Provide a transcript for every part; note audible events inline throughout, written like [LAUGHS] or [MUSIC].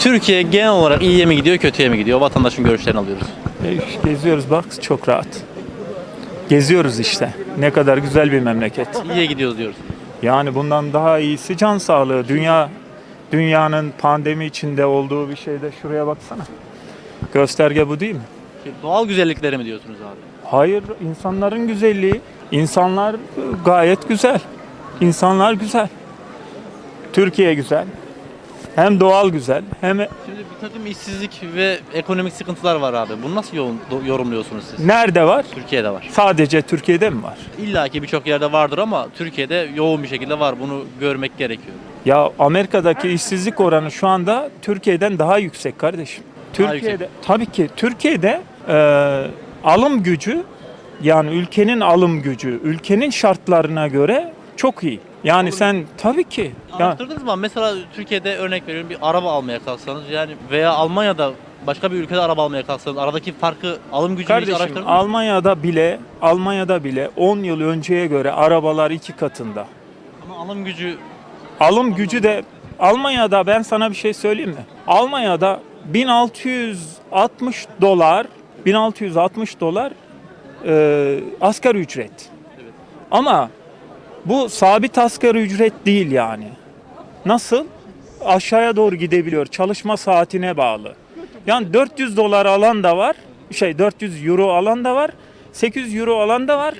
Türkiye genel olarak iyiye mi gidiyor, kötüye mi gidiyor? Vatandaşın görüşlerini alıyoruz. E, Geziyoruz bak çok rahat. Geziyoruz işte. Ne kadar güzel bir memleket. İyiye gidiyoruz diyoruz. Yani bundan daha iyisi can sağlığı. Dünya dünyanın pandemi içinde olduğu bir şeyde şuraya baksana. Gösterge bu değil mi? Şey, Doğal güzellikleri mi diyorsunuz abi? Hayır, insanların güzelliği. İnsanlar gayet güzel. İnsanlar güzel. Türkiye güzel. Hem doğal güzel, hem Şimdi bir takım işsizlik ve ekonomik sıkıntılar var abi. Bunu nasıl yo- do- yorumluyorsunuz siz? nerede var? Türkiye'de var. Sadece Türkiye'de mi var? İlla ki birçok yerde vardır ama Türkiye'de yoğun bir şekilde var. Bunu görmek gerekiyor. Ya Amerika'daki işsizlik oranı şu anda Türkiye'den daha yüksek kardeşim. Daha Türkiye'de tabii ki Türkiye'de e, alım gücü yani ülkenin alım gücü ülkenin şartlarına göre çok iyi. Yani sen tabii ki ya Araştırdınız mı? Mesela Türkiye'de örnek veriyorum bir araba almaya kalksanız yani veya Almanya'da başka bir ülkede araba almaya kalksanız aradaki farkı alım gücünü hiç kardeşim araştırdınız mı? Almanya'da bile Almanya'da bile 10 yıl önceye göre arabalar iki katında. Ama alım gücü Alım gücü de Almanya'da ben sana bir şey söyleyeyim mi? Almanya'da 1660 dolar 1660 dolar e, asgari ücret. Evet. Ama bu sabit asgari ücret değil yani. Nasıl? Aşağıya doğru gidebiliyor. Çalışma saatine bağlı. Yani 400 dolar alan da var. Şey 400 euro alan da var. 800 euro alan da var.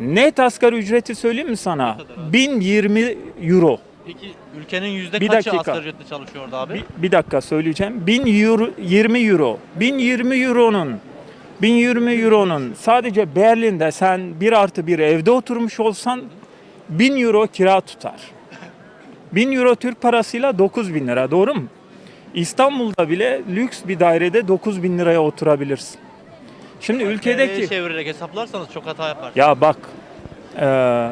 Net asgari ücreti söyleyeyim mi sana? 1020 euro. peki ülkenin yüzde Bir kaçı dakika. asgari ücretle çalışıyordu abi? Bir, bir dakika söyleyeceğim. 1000 euro, 20 euro. 1020 euronun 1020 euronun sadece Berlin'de sen bir artı bir evde oturmuş olsan 1000 euro kira tutar. 1000 euro Türk parasıyla 9000 lira doğru mu? İstanbul'da bile lüks bir dairede 9000 liraya oturabilirsin. Şimdi ülkedeki çevirerek hesaplarsanız çok hata yapar. ya bak eee,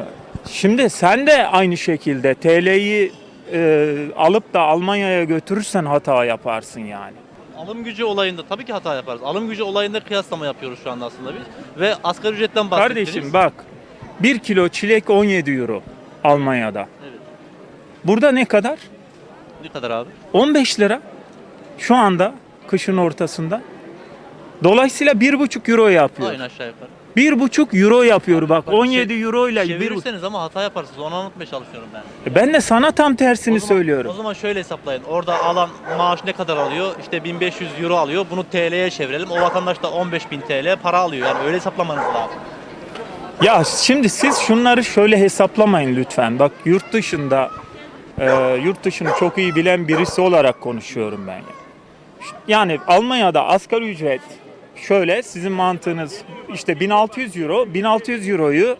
şimdi sen de aynı şekilde TL'yi eee, alıp da Almanya'ya götürürsen hata yaparsın yani. Alım gücü olayında tabii ki hata yaparız. Alım gücü olayında kıyaslama yapıyoruz şu anda aslında biz. Ve asgari ücretten bahsettiniz. Kardeşim bak 1 kilo çilek 17 euro Almanya'da. Evet. Burada ne kadar? Ne kadar abi? 15 lira şu anda kışın ortasında. Dolayısıyla 1,5 euro yapıyor. Aynı aşağı yukarı. 1,5 euro yapıyor bak Bak, 17 şey- euro ile bir Çevirirseniz ama hata yaparsınız. Onu anlatmaya çalışıyorum ben. Ben de sana tam tersini O zaman- söylüyorum. O zaman şöyle hesaplayın. Orada alan maaş ne kadar alıyor? İşte 1500 euro alıyor. Bunu TL'ye çevirelim. O vatandaş da 15.000 TL para alıyor. Yani öyle hesaplamanız lazım. Ya şimdi siz şunları şöyle hesaplamayın lütfen. Bak yurt dışında e, yurt dışını çok iyi bilen birisi olarak konuşuyorum ben. ya. Yani Almanya'da asgari ücret şöyle sizin mantığınız işte 1600 euro 1600 euroyu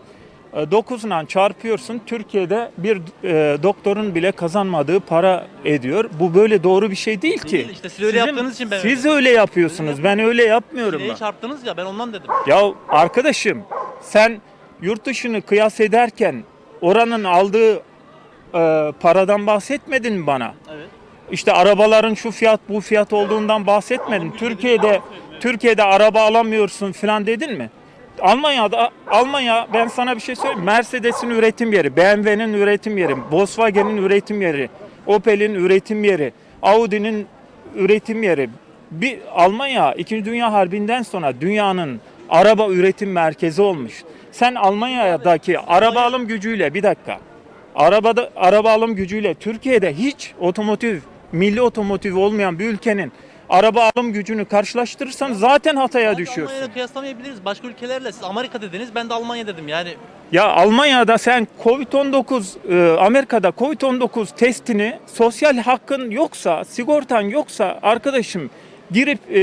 9 ile çarpıyorsun. Türkiye'de bir e, doktorun bile kazanmadığı para ediyor. Bu böyle doğru bir şey değil ki. Değil, işte siz öyle yaptığınız için ben Siz öyle yapıyorsunuz. Ben öyle yapmıyorum. Bak. çarptınız ya ben ondan dedim. Ya arkadaşım sen yurt dışını kıyas ederken oranın aldığı e, paradan bahsetmedin mi bana? Evet. İşte arabaların şu fiyat bu fiyat olduğundan bahsetmedin. Türkiye'de Türkiye'de araba alamıyorsun falan dedin mi? Almanya'da Almanya ben sana bir şey söyleyeyim. Mercedes'in üretim yeri, BMW'nin üretim yeri, Volkswagen'in üretim yeri, Opel'in üretim yeri, Audi'nin üretim yeri. Bir Almanya 2. Dünya Harbi'nden sonra dünyanın araba üretim merkezi olmuş. Sen Almanya'daki araba alım gücüyle bir dakika. Arabada araba alım gücüyle Türkiye'de hiç otomotiv, milli otomotiv olmayan bir ülkenin araba alım gücünü karşılaştırırsan zaten hataya düşüyorsun. Almanya'yla kıyaslamayabiliriz. Başka ülkelerle siz Amerika dediniz ben de Almanya dedim. Yani Ya Almanya'da sen Covid-19 e, Amerika'da Covid-19 testini sosyal hakkın yoksa, sigortan yoksa arkadaşım girip e,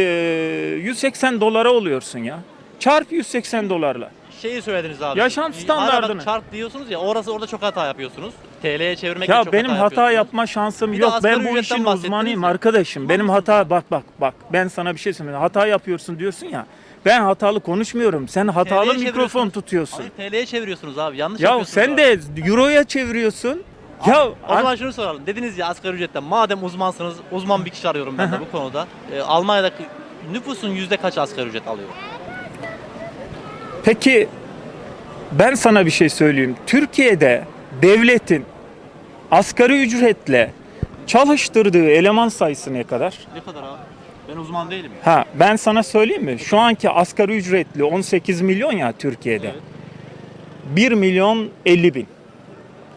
180 dolara oluyorsun ya. Çarp 180 dolarla. Şeyi söylediniz abi. Yaşam standardını. arada Çarp diyorsunuz ya orası orada çok hata yapıyorsunuz. TL'ye çevirmekte Ya çok benim hata, yapma şansım Bir de yok. asgari Ben bu ücretten işin bahsettiniz uzmanıyım ya. arkadaşım. Benim hata bak bak bak. Ben sana bir şey söyleyeyim. Hata yapıyorsun diyorsun ya. Ben hatalı konuşmuyorum. Sen hatalı TL'ye mikrofon çeviriyorsunuz. tutuyorsun. Hayır TL'ye çeviriyorsunuz abi yanlış Ya yapıyorsunuz. sen abi. de euroya çeviriyorsun. Ya O zaman şunu soralım. Dediniz ya asgari ücretten. Madem uzmansınız, uzman bir kişi arıyorum ben de bu konuda. Ee, Almanya'daki nüfusun yüzde kaç asgari ücret alıyor? Peki ben sana bir şey söyleyeyim. Türkiye'de devletin asgari ücretle Çalıştırdığı eleman sayısı ne kadar? Ne kadar abi? Ben uzman değilim. Ha ben sana söyleyeyim mi? Şu anki asgari ücretli 18 milyon ya Türkiye'de. 1 milyon 50 bin.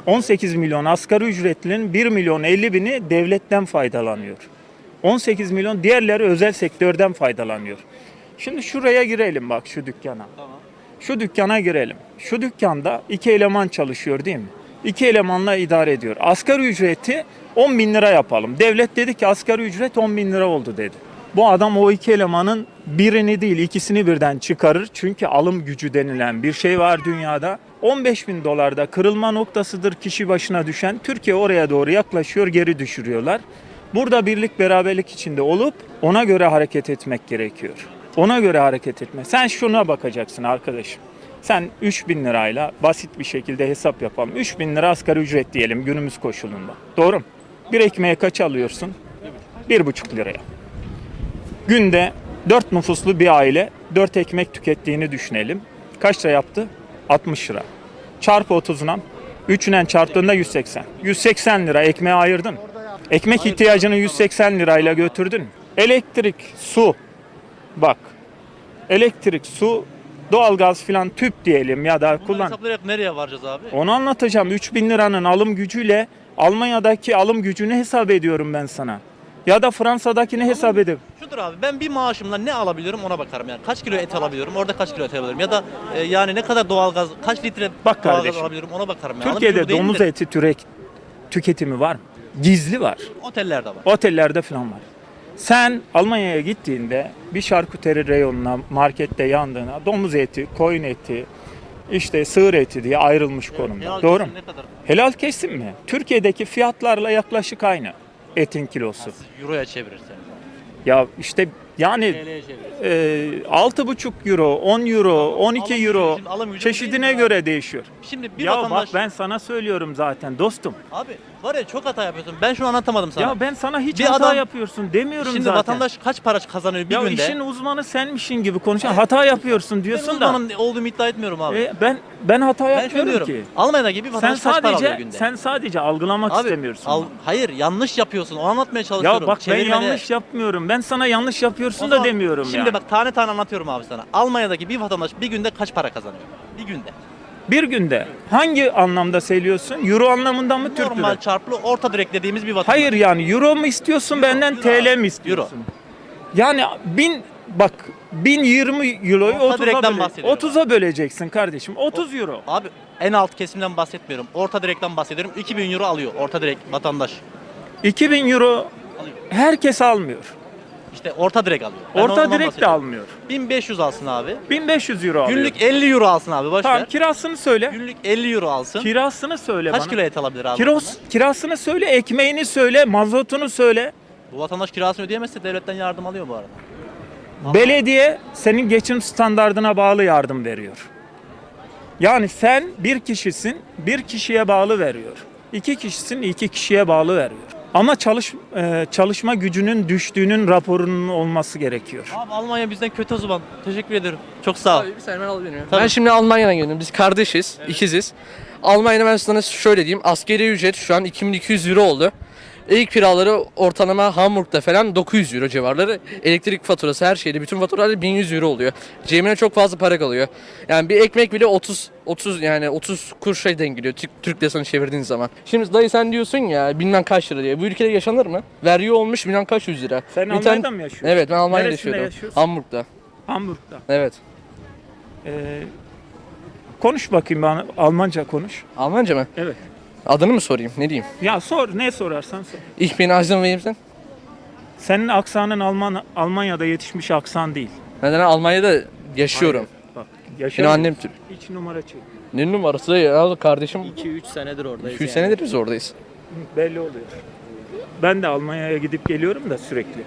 18 milyon asgari ücretlinin 1 milyon 50 bini devletten faydalanıyor. 18 milyon diğerleri özel sektörden faydalanıyor. Şimdi şuraya girelim bak şu dükkana. Tamam. Şu dükkana girelim. Şu dükkanda iki eleman çalışıyor değil mi? İki elemanla idare ediyor. Asgari ücreti 10 bin lira yapalım. Devlet dedi ki asgari ücret 10 bin lira oldu dedi. Bu adam o iki elemanın birini değil ikisini birden çıkarır. Çünkü alım gücü denilen bir şey var dünyada. 15 bin dolarda kırılma noktasıdır kişi başına düşen. Türkiye oraya doğru yaklaşıyor geri düşürüyorlar. Burada birlik beraberlik içinde olup ona göre hareket etmek gerekiyor. Ona göre hareket etme. Sen şuna bakacaksın arkadaşım. Sen 3000 lirayla basit bir şekilde hesap yapalım. 3000 lira asgari ücret diyelim günümüz koşulunda. Doğru mu? Bir ekmeğe kaç alıyorsun? 1,5 liraya. Günde 4 nüfuslu bir aile 4 ekmek tükettiğini düşünelim. Kaç lira yaptı? 60 lira. Çarpı 30'una 3'ünden çarptığında 180. 180 lira ekmeğe ayırdın. Ekmek ihtiyacını 180 lirayla götürdün. Elektrik, su. Bak. Elektrik, su, doğalgaz filan tüp diyelim ya da Bunları kullan. hesaplayarak nereye varacağız abi? Onu anlatacağım. 3000 liranın alım gücüyle Almanya'daki alım gücünü hesap ediyorum ben sana. Ya da Fransa'dakini hesap edip. Şudur abi ben bir maaşımla ne alabiliyorum ona bakarım yani. Kaç kilo et alabiliyorum orada kaç kilo et alabiliyorum ya da e, yani ne kadar doğalgaz kaç litre Bak doğalgaz kardeşim, alabiliyorum ona bakarım. Yani. Alım Türkiye'de gücü bu değil domuz eti türek tüketimi var mı? Gizli var. Otellerde var. Otellerde falan var. Sen Almanya'ya gittiğinde bir şarküteri reyonuna, markette yandığına domuz eti, koyun eti, işte sığır eti diye ayrılmış konumda. Helal Doğru mu? kesim Ne kadar? Helal kesim mi? Türkiye'deki fiyatlarla yaklaşık aynı etin kilosu. Euroya çevirirsen. Ya işte yani e, 6,5 euro, 10 euro, 12 alım gücü, euro gücü çeşidine değil mi göre değişiyor. Şimdi bir ya vatandaş bak ben sana söylüyorum zaten dostum. abi var ya çok hata yapıyorsun. Ben şunu anlatamadım sana. Ya ben sana hiç Bir hata adam- yapıyorsun demiyorum Şimdi zaten. vatandaş kaç para kazanıyor bir ya günde? işin uzmanı senmişin gibi konuşuyorsun. Hata yapıyorsun ben diyorsun da. uzmanım olduğumu iddia etmiyorum abi. E, ben ben hata ben şunu yapmıyorum diyorum. ki. Almanya'da gibi Sen vatandaş kaç para alıyor sadece günde? sen sadece algılamak istemiyorsun. al- hayır yanlış yapıyorsun. O anlatmaya çalışıyorum. ya bak ben Çevirmede- yanlış yapmıyorum. Ben sana yanlış yapıyorsun O da zaman demiyorum Şimdi yani. bak tane tane anlatıyorum abi sana. Almanya'daki bir vatandaş bir günde kaç para kazanıyor? Bir günde. Bir günde hangi anlamda söylüyorsun? Euro anlamında mı Türk Normal lira? çarplı orta direkt dediğimiz bir vatandaş. Hayır yani euro mu istiyorsun benden euro TL abi, mi istiyorsun? euro. Yani bin bak 1020 euroyu Orta 30'a direkten böle, bahsediyorum. 30'a böleceksin kardeşim. 30 euro. Abi en alt kesimden bahsetmiyorum. Orta direkten bahsediyorum. 2000 euro alıyor orta direkt vatandaş. 2000 euro herkes almıyor. İşte orta direkt alıyor. Ben ondan Orta direkt de bahsediyorum. almıyor. 1500 alsın abi. 1500 euro alıyor. Günlük 50 euro alsın abi boş Tamam ver. kirasını söyle. Günlük 50 euro alsın. Kirasını söyle Kaç bana. kilo et alabilir abi? Kiros, kirasını söyle, ekmeğini söyle, mazotunu söyle. Bu vatandaş kirasını ödeyemezse devletten yardım alıyor bu arada. Belediye senin geçim standardına bağlı yardım veriyor. Yani sen bir kişisin, bir kişiye bağlı veriyor. İki kişisin, iki kişiye bağlı veriyor. Ama çalış e, çalışma gücünün düştüğünün raporunun olması gerekiyor. Abi Almanya bizden kötü o zaman. Teşekkür ederim. Çok sağ ol. Abi bir saniye ben alabilir miyim? Tabii. Ben şimdi Almanya'dan geldim. Biz kardeşiz, ikiziz. Almanya'da ben sana şöyle diyeyim. Askeri ücret şu an 2200 euro oldu. Ev kiraları ortalama Hamburg'da falan 900 euro civarları. Elektrik faturası her şeyde bütün faturalar 1100 euro oluyor. Cebine çok fazla para kalıyor. Yani bir ekmek bile 30 30 yani 30 kuruşa denk geliyor Türk, Türk lirasını çevirdiğin zaman. Şimdi dayı sen diyorsun ya bilmem kaç lira diye. Bu ülkede yaşanır mı? Vergi olmuş bilmem kaç yüz lira. Sen Bir Almanya'da tane- mı yaşıyorsun? Evet ben Almanya'da Neresinde yaşıyordum. yaşıyorsun? Hamburg'da. Hamburg'da. Evet. Ee, konuş bakayım bana, Almanca konuş. Almanca mı? Evet. Adını mı sorayım? Ne diyeyim? Ya sor, ne sorarsan sor. Ich bin Azim Wilson. Senin aksanın Alman Almanya'da yetişmiş aksan değil. Neden Almanya'da yaşıyorum. Hayır, Bak, Benim yaşamıyorsun. annem Türk. Hiç numara çek. Ne numarası ya kardeşim? 2-3 senedir oradayız 200 yani. senedir biz oradayız. Belli oluyor. Ben de Almanya'ya gidip geliyorum da sürekli.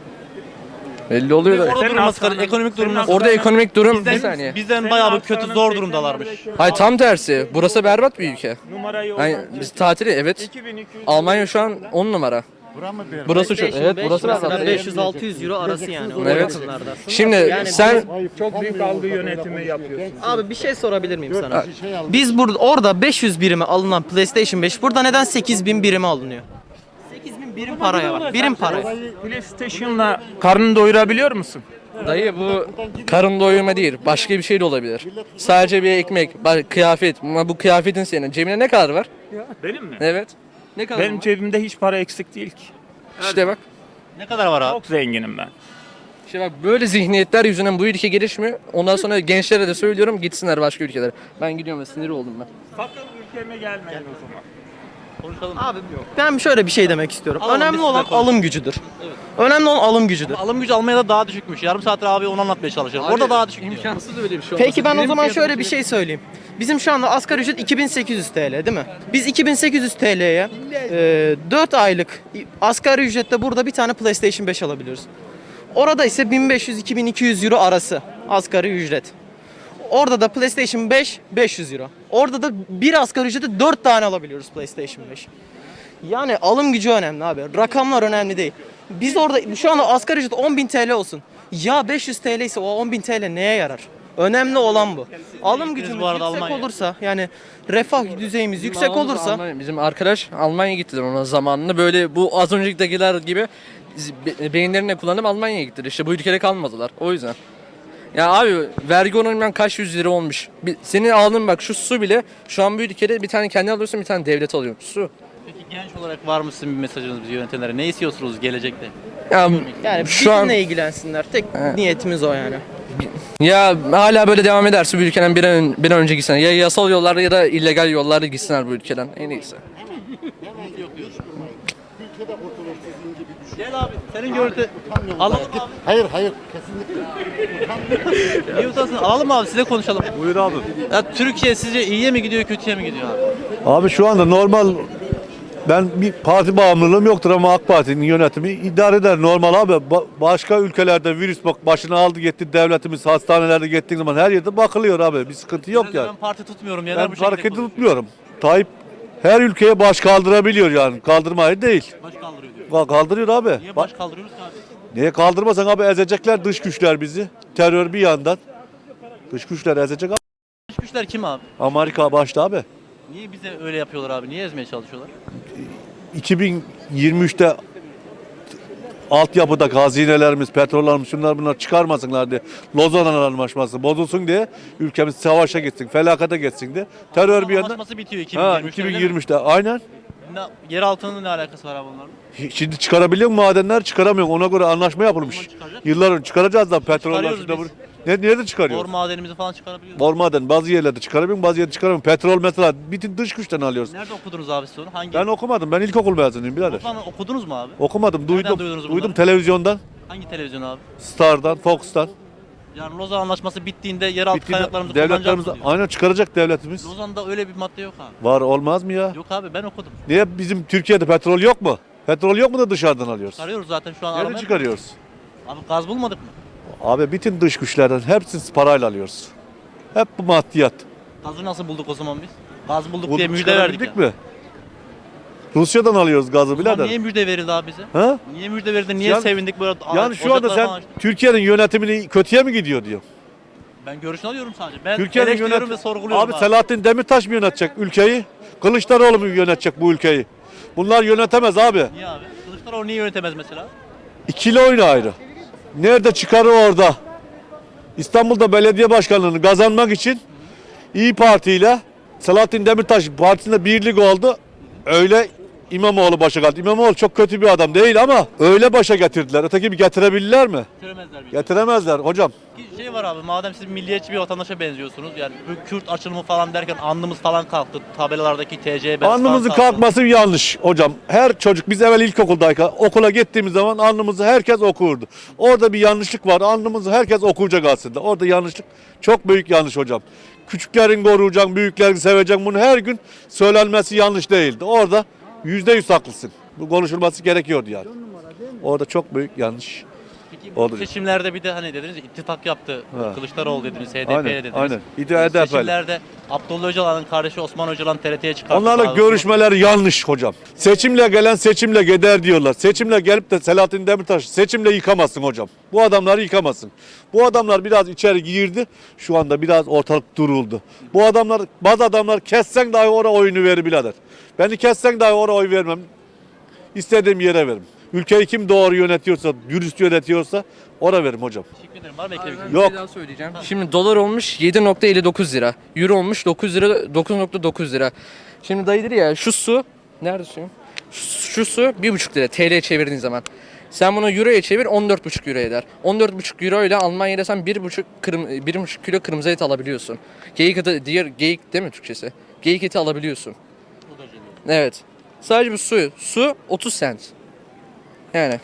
Belli oluyor da. Orada Senin aksanın- Ekonomik durum senin nasıl? Orada ekonomik durum bir saniye. bizden bayağı bir kötü zor 80 durumdalarmış. Hayır tam tersi. Burası berbat bir ülke. Numarayı Yani biz çek. tatili evet. 2200 Almanya şu an 10 numara. Burası çok evet burası berbat. 500-600 euro arası yani. o Evet. Şimdi Yani sen çok büyük algı yönetimi yapıyorsun. Abi bir şey sorabilir miyim sana? Biz burada orada 500 birime alınan PlayStation 5 burada neden 8000 birime alınıyor? 8000 Birim paraya bak. Birim paraya. PlayStation'la karnını doyurabiliyor musun? Dayı bu karın doyurma değil. Başka bir şey de olabilir. Sadece bir ekmek, ba- kıyafet. Ama bu kıyafetin senin. Cebine ne kadar var? Benim mi? Evet. Ne kadar Benim var? cebimde hiç para eksik değil ki. İşte bak. Ne kadar var abi? Çok zenginim ben. İşte bak böyle zihniyetler yüzünden bu ülke gelişmiyor. Ondan sonra gençlere de söylüyorum gitsinler başka ülkelere. Ben gidiyorum ve sinir oldum ben. Sakın ülkeme gelmeyin o zaman. Konuşalım. Abi ben şöyle bir şey demek istiyorum. Alalım, Önemli biz olan sizinle alım gücüdür. Önemli olan alım gücüdür. Alım gücü Almanya'da daha düşükmüş. Yarım saattir abi onu anlatmaya çalışıyorum. Orada daha düşük diyor. imkansız öyle bir şey Peki ben o zaman şöyle bir şey söyleyeyim. Bizim şu anda asgari ücret 2800 TL değil mi? Biz 2800 TL'ye e, 4 aylık asgari ücrette burada bir tane PlayStation 5 alabiliyoruz. Orada ise 1500-2200 euro arası asgari ücret. Orada da PlayStation 5 500 euro. Orada da bir asgari ücrete 4 tane alabiliyoruz PlayStation 5. Yani alım gücü önemli abi. Rakamlar önemli değil. Biz orada şu anda asgari ücret 10.000 TL olsun. Ya 500 TL ise o 10.000 TL neye yarar? Önemli olan bu. Alım gücümüz bu arada yüksek Almanya'ya. olursa yani refah düzeyimiz yüksek olursa Almanya- bizim arkadaş Almanya'ya gittiler ona zamanında. Böyle bu az öncekiler gibi be- beyinlerini kullanıp Almanya'ya gittiler. İşte bu ülkede kalmadılar. O yüzden. Ya abi vergi oranından kaç yüz lira olmuş. Bir- senin aldığın bak şu su bile şu an bu ülkede bir tane kendi alıyorsun bir tane devlet alıyor. Su. Peki genç olarak var mı sizin bir mesajınız biz yönetenlere? Ne istiyorsunuz gelecekte? Ya yani şu an bizimle ilgilensinler. Tek niyetimiz o yani. ya hala böyle devam ederse bu ülkeden bir an, bir an önce gitsinler. Ya yasal yollarla ya da illegal yollarla gitsinler bu ülkeden. En iyisi. Gel abi senin görüntü. Alalım abi. Hayır hayır kesinlikle. [LAUGHS] Niye utansın? Alalım abi size konuşalım. Buyur abi. Ya Türkiye sizce iyiye mi gidiyor kötüye mi gidiyor abi? Abi şu anda normal ben bir parti bağımlılığım yoktur ama AK Parti'nin yönetimi idare eder normal abi. Ba- başka ülkelerde virüs bak başına aldı gitti devletimiz hastanelerde gittiğin zaman her yerde bakılıyor abi. Bir sıkıntı yok yani. Ben parti tutmuyorum. Ben bu şekilde konuşuyor. tutmuyorum. Tayyip her ülkeye baş kaldırabiliyor yani. Kaldırmayı değil. Baş kaldırıyor diyor. Ka- Kaldırıyor abi. Niye baş kaldırıyoruz ki abi? niye kaldırmasan abi ezecekler dış güçler bizi. Terör bir yandan. Dış güçler ezecek abi. Dış güçler kim abi? Amerika başta abi. Niye bize öyle yapıyorlar abi? Niye ezmeye çalışıyorlar? 2023'te altyapıda hazinelerimiz, petrollerimiz şunlar bunlar çıkarmasınlar diye. Lozan Anlaşması bozulsun diye ülkemiz savaşa gitsin, felakete geçsin diye. Terör bir yandan. Anlaşması bitiyor Ha 2023'te. öyle mi? 2023'te aynen. Ne, yer altının ne alakası var abi onların? Şimdi çıkarabiliyor mu madenler? Çıkaramıyor. Ona göre anlaşma yapılmış. Yıllar önce çıkaracağız da petroller. Çıkarıyoruz biz. Ne, nerede çıkarıyoruz? Bor madenimizi falan çıkarabiliyoruz. Bor maden bazı yerlerde çıkaramıyor, bazı yerde çıkaramıyor. Petrol mesela bütün dış güçten alıyoruz. Nerede okudunuz abi siz onu? Hangi? Ben okumadım. Ben ilkokul mezunuyum birader. Oradan okudunuz mu abi? Okumadım. Duydum. duydunuz Duydum televizyondan, Hangi televizyon abi? Star'dan, Fox'tan. Yani Lozan Anlaşması bittiğinde yeraltı Bittiğinde kaynaklarımızı devletlerimiz kullanacağız diyor. aynen çıkaracak devletimiz. Lozan'da öyle bir madde yok abi. Var olmaz mı ya? Yok abi ben okudum. Niye bizim Türkiye'de petrol yok mu? Petrol yok mu da dışarıdan alıyoruz? Çıkarıyoruz zaten şu an Nerede aramaya. çıkarıyoruz? Abi gaz bulmadık mı? Abi bütün dış güçlerden hepsini parayla alıyoruz. Hep bu maddiyat. Gazı nasıl bulduk o zaman biz? Gaz bulduk Bunu diye müjde verdik ya. çıkarabildik mi? Rusya'dan alıyoruz gazı zaman birader. niye müjde verildi abi bize? Ha? Niye müjde verildi? Niye Yani- sevindik böyle? Yani şu anda ocaklar sen falan açtık? Türkiye'nin yönetimini kötüye mi gidiyor diyor. Ben görüşünü alıyorum sadece. Ben Türkiye'nin eleştiriyorum yönet ve sorguluyorum Abi Selahattin Demirtaş mı yönetecek ülkeyi? Kılıçdaroğlu mu yönetecek bu ülkeyi? Bunlar yönetemez abi. Niye abi? Kılıçdaroğlu niye yönetemez mesela? İkili oyun ayrı. Nerede çıkarı orada? İstanbul'da belediye başkanlığını kazanmak için İyi Parti ile Selahattin Demirtaş partisinde birlik oldu. Öyle İmamoğlu başa geldi. İmamoğlu çok kötü bir adam değil ama öyle başa getirdiler. Öteki bir getirebilirler mi? Getiremezler bir. Getiremezler hocam. Bir Şey var abi madem siz milliyetçi bir vatandaşa benziyorsunuz yani bu Kürt açılımı falan derken alnımız falan kalktı tabelalardaki TC bez Alnımızın falan kalktı. kalkması yanlış hocam. Her çocuk biz evvel ilkokuldayken okula gittiğimiz zaman alnımızı herkes okurdu. Orada bir yanlışlık var. Alnımızı herkes okuyacak aslında. Orada yanlışlık çok büyük yanlış hocam. Küçüklerin koruyacaksın, büyüklerin seveceksin. Bunu her gün söylenmesi yanlış değildi. Orada yüzde yüz haklısın. Bu konuşulması gerekiyordu yani. Orada çok büyük yanlış. Peki bu Oldu. seçimlerde bir de hani dediniz ya, ittifak yaptı Ha. Kılıçdaroğlu dediniz, HDP Aynen, dediniz. aynen. HDP 'li. Seçimlerde Abdullah Öcalan'ın kardeşi Osman Öcalan TRT'ye çıkarttı. Onlarla görüşmeler yanlış hocam. Seçimle gelen seçimle gider diyorlar. Seçimle gelip de Selahattin Demirtaş seçimle yıkamazsın hocam. Bu adamları yıkamazsın. Bu adamlar biraz içeri girdi. Şu anda biraz ortalık duruldu. Bu adamlar bazı adamlar kessen dahi oraya oyunu verir birader. Beni kessen dahi oraya oy vermem. istediğim yere veririm. Ülkeyi kim doğru yönetiyorsa, dürüst yönetiyorsa ona veririm hocam. Teşekkür ederim. Var mı ekleyebileceğim? Bir Yok. şey daha söyleyeceğim. Şimdi dolar olmuş 7.59 lira. Euro olmuş 9 lira 9.9 lira. Şimdi dayı dedi ya şu su nerede suyum? Şu, şu su 1.5 lira TL çevirdiğin zaman. Sen bunu euroya çevir 14.5 euro eder. 14.5 euro ile Almanya'da sen 1.5 kırm 1.5 kilo kırmızı et alabiliyorsun. Geyik eti diğer geyik değil mi Türkçesi? Geyik eti alabiliyorsun. Evet. Sadece bu suyu. Su 30 cent. Yani.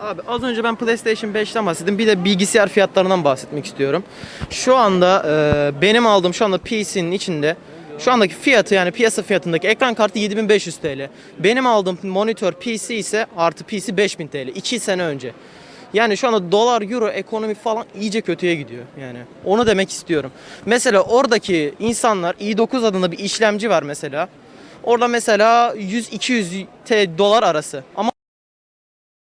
Abi az önce ben PlayStation 5'ten bahsettim. Bir de bilgisayar fiyatlarından bahsetmek istiyorum. Şu anda e, benim aldığım şu anda PC'nin içinde şu andaki fiyatı yani piyasa fiyatındaki ekran kartı 7500 TL. Benim aldığım monitör PC ise artı PC 5000 TL. 2 sene önce. Yani şu anda dolar, euro, ekonomi falan iyice kötüye gidiyor yani. Onu demek istiyorum. Mesela oradaki insanlar i9 adında bir işlemci var mesela. Orada mesela 100-200 T- dolar arası. Ama